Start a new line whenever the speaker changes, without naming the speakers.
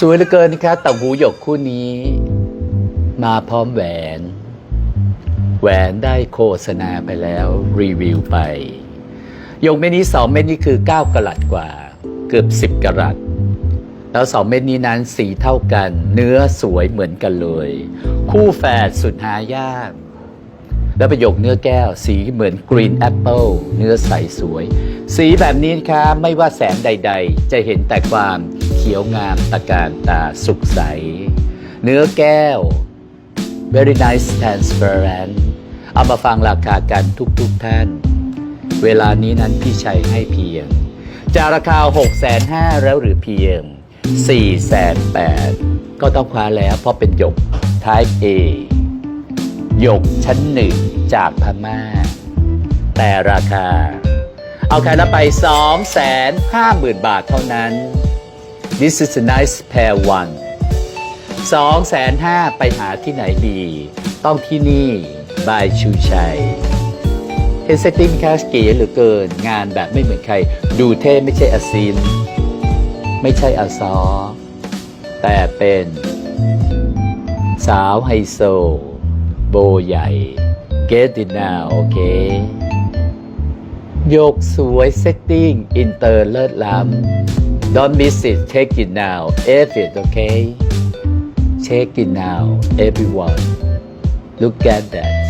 สวยเหลือเกินครับต่างหูหยกคู่นี้ มาพร้อมแหวน แหวนได้โฆษณาไปแล้ว รีวิวไปหยกเม็ดนี้สองเม็ดนี้คือ 9กะรัตกว่า เกือบ 10กะรัตแล้วสองเม็ดนี้นั้นสีเท่ากัน เนื้อสวยเหมือนกันเลย คู่แฝดสุดหายาก แล้วประโยคเนื้อแก้ว สีเหมือนกรีนแอปเปิลเนื้อใสสวย สีแบบนี้นะคะไม่ว่าแสงใด ๆ จะเห็นแต่ความเขียวงามตะการตาสุขใส เนื้อแก้ว very nice transparent เอามาฟังราคากันทุกๆท่าน เวลานี้นั้นพี่ชัยให้เพียงจากราคา 6 5 0 0 0แล้วหรือเพียง 4 8 0 0 0ก็ต้องคว้าแล้วเพราะเป็นหยก Type A หยกชั้นหนึ่งจากพม่า แต่ราคา เอาใครละไป 2 5 0 0 0 0 บาทเท่านั้น This is a nice pair one 2 5 0 0 0ไปหาที่ไหนดี ต้องที่นี่บายชูชัยเฮนเซตติ้งแคสเก๋เหลือเกิน งานแบบไม่เหมือนใคร ดูเท่ไม่ใช่อาซิน ไม่ใช่อาซอ แต่เป็น สาวไฮโซ โบใหญ่ เกตตินาโอเคยกสวยเซตติ้ง อินเตอร์เลิศล้ำ Don't miss it take it now if it okay check it now everyone look at that